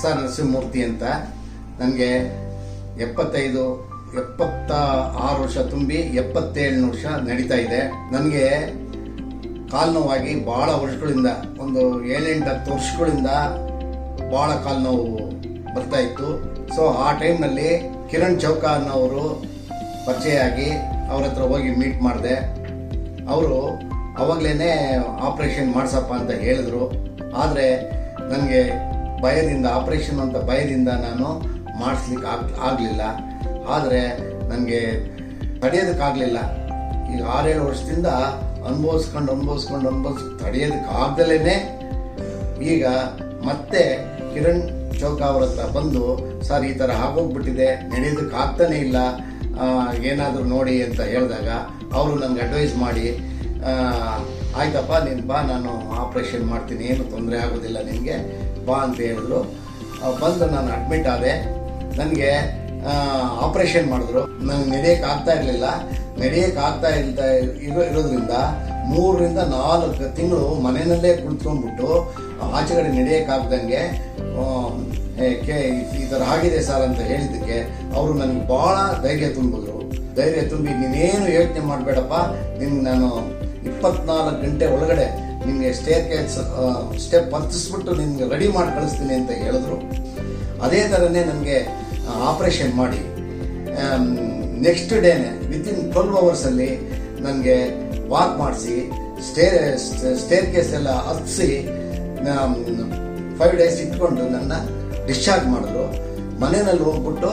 S R Narasimhamurthy ಅಂತ ನನಗೆ ಎಪ್ಪತ್ತೈದು ಎಪ್ಪತ್ತ ಆರು ವರ್ಷ ತುಂಬಿ ಎಪ್ಪತ್ತೇಳು ವರ್ಷ ನಡೀತಾ ಇದೆ. ನನಗೆ ಕಾಲು ನೋವಾಗಿ ಭಾಳ ವರ್ಷಗಳಿಂದ, ಒಂದು ಏಳೆಂಟು, ಹತ್ತು ವರ್ಷಗಳಿಂದ ಭಾಳ ಕಾಲು ನೋವು ಬರ್ತಾ ಇತ್ತು. ಸೊ ಆ ಟೈಮ್ನಲ್ಲಿ ಕಿರಣ್ ಚೌಕ ಅನ್ನೋರು ಪರಿಚಯ ಆಗಿ ಅವ್ರ ಹತ್ರ ಹೋಗಿ ಮೀಟ್ ಮಾಡಿದೆ. ಅವರು ಅವಾಗಲೇ ಆಪ್ರೇಷನ್ ಮಾಡಿಸಪ್ಪ ಅಂತ ಹೇಳಿದ್ರು. ಆದರೆ ನನಗೆ ಭಯದಿಂದ ಆಪ್ರೇಷನ್ ಅಂತ ಭಯದಿಂದ ನಾನು ಮಾಡಿಸ್ಲಿಕ್ಕೆ ಆಗ್, ಆಗಲಿಲ್ಲ. ಆದರೆ ನನಗೆ ತಡೆಯೋದಕ್ಕಾಗಲಿಲ್ಲ. ಈಗ ಆರೇಳು ವರ್ಷದಿಂದ ಅನುಭವಿಸ್ಕೊಂಡು ಅನುಭವಿಸ್ಕೊಂಡು ಅನುಭವಿಸ್ ತಡೆಯೋದಕ್ಕಾಗ್ದಲೇ ಈಗ ಮತ್ತೆ ಕಿರಣ್ ಚೌಕ ಅವ್ರ ಹತ್ರ ಬಂದು, ಸರ್, ಈ ಥರ ಆಗೋಗ್ಬಿಟ್ಟಿದೆ ನಡೆಯೋದಕ್ಕೆ ಆಗ್ತಾನೆ ಇಲ್ಲ ಏನಾದರೂ ನೋಡಿ ಅಂತ ಹೇಳಿದಾಗ, ಅವರು ನನಗೆ ಅಡ್ವೈಸ್ ಮಾಡಿ ಆಯ್ತಪ್ಪ, ನೀನು ಬಾ, ನಾನು ಆಪ್ರೇಷನ್ ಮಾಡ್ತೀನಿ, ಏನು ತೊಂದರೆ ಆಗೋದಿಲ್ಲ ನಿನಗೆ. ಬಾ ಅಂತ ಹೇಳಿದ್ರು. ಬಂದು ನಾನು ಅಡ್ಮಿಟ್ ಆದೆ. ನನಗೆ ಆಪ್ರೇಷನ್ ಮಾಡಿದ್ರು. ನಂಗೆ ನಡೆಯಕ್ಕೆ ಆಗ್ತಾ ಇರಲಿಲ್ಲ. ನಡೆಯಕ್ಕೆ ಆಗ್ತಾ ಇಲ್ದ, ಇರೋ, ಇರೋದ್ರಿಂದ ಮೂರರಿಂದ ನಾಲ್ಕು ತಿಂಗಳು ಮನೆಯಲ್ಲೇ ಕುಳಿತ್ಕೊಂಡ್ಬಿಟ್ಟು ಆಚೆ ಕಡೆ ನಡೆಯೋಕ್ಕಾಗ್ದಂಗೆ ಕೆ, ಈ ಥರ ಆಗಿದೆ ಸರ್ ಅಂತ ಹೇಳಿದ್ದಕ್ಕೆ ಅವರು ನನಗೆ ಭಾಳ ಧೈರ್ಯ ತುಂಬಿದ್ರು. ಧೈರ್ಯ ತುಂಬಿ ನೀನೇನು ಯೋಚನೆ ಮಾಡಬೇಡಪ್ಪ, ನಿನ್ಗೆ ನಾನು ಇಪ್ಪತ್ನಾಲ್ಕು ಗಂಟೆ ಒಳಗಡೆ ನಿಮಗೆ ಸ್ಟೇರ್ ಕೇಸ್ ಸ್ಟೆಪ್ ಹತ್ತಿಸ್ಬಿಟ್ಟು ನಿಮಗೆ ರೆಡಿ ಮಾಡಿ ಕಳಿಸ್ತೀನಿ ಅಂತ ಹೇಳಿದ್ರು. ಅದೇ ಥರನೇ ನನಗೆ ಆಪ್ರೇಷನ್ ಮಾಡಿ. ನೆಕ್ಸ್ಟ್ ಡೇನೆ ವಿತಿನ್ ಟ್ವೆಲ್ವ್ ಅವರ್ಸಲ್ಲಿ ನನಗೆ ವಾಕ್ ಮಾಡಿಸಿ ಸ್ಟೇ ಸ್ಟೇರ್ ಕೇಸ್ ಎಲ್ಲ ಹತ್ತಿಸಿ ಫೈವ್ ಡೇಸ್ ಇಟ್ಕೊಂಡು ನನ್ನ ಡಿಸ್ಚಾರ್ಜ್ ಮಾಡಿದ್ರು. ಮನೆಯಲ್ಲಿ ಹೋಗ್ಬಿಟ್ಟು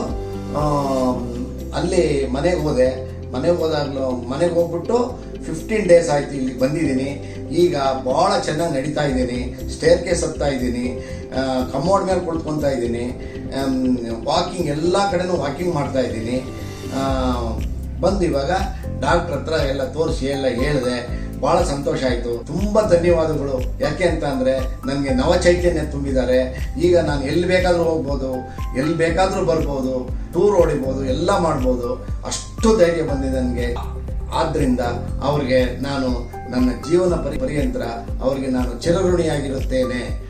ಅಲ್ಲಿ ಮನೆಗೆ ಹೋದೆ. ಮನೆಗೆ ಹೋದಾಗಲೂ ಮನೆಗೆ ಹೋಗ್ಬಿಟ್ಟು ಫಿಫ್ಟೀನ್ ಡೇಸ್ ಆಯಿತು ಇಲ್ಲಿ ಬಂದಿದ್ದೀನಿ. ಈಗ ಭಾಳ ಚೆನ್ನಾಗಿ ನಡೀತಾ ಇದ್ದೀನಿ. ಸ್ಟೇರ್ ಕೇಸ್ ಹತ್ತಾ ಇದ್ದೀನಿ. ಕಮೋಡ್ ಮೇಲೆ ಕುಳಿತ್ಕೊತಾ ಇದ್ದೀನಿ. ವಾಕಿಂಗ್ ಎಲ್ಲ ಕಡೆನೂ ವಾಕಿಂಗ್ ಮಾಡ್ತಾ ಇದ್ದೀನಿ. ಬಂದು ಇವಾಗ ಡಾಕ್ಟ್ರ್ ಹತ್ರ ಎಲ್ಲ ತೋರಿಸಿ, ಎಲ್ಲ ಹೇಳಿದೆ. ಭಾಳ ಸಂತೋಷ ಆಯಿತು. ತುಂಬ ಧನ್ಯವಾದಗಳು. ಯಾಕೆ ಅಂತ ಅಂದರೆ, ನನಗೆ ನವ ಚೈತನ್ಯ ತುಂಬಿದ್ದಾರೆ. ಈಗ ನಾನು ಎಲ್ಲಿ ಬೇಕಾದರೂ ಹೋಗ್ಬೋದು, ಎಲ್ಲಿ ಬೇಕಾದರೂ ಬರ್ಬೋದು ಟೂರ್ ಹೊಡಿಬೋದು, ಎಲ್ಲ ಮಾಡ್ಬೋದು. ಅಷ್ಟು ಧೈರ್ಯ ಬಂದಿದೆ ನನಗೆ. ಆದ್ದರಿಂದ ಅವ್ರಿಗೆ ನಾನು ನನ್ನ ಜೀವನ ಪರಿ ಪರ್ಯಂತರ ಅವರಿಗೆ ನಾನು ಚಿರಋಣಿಯಾಗಿರುತ್ತೇನೆ.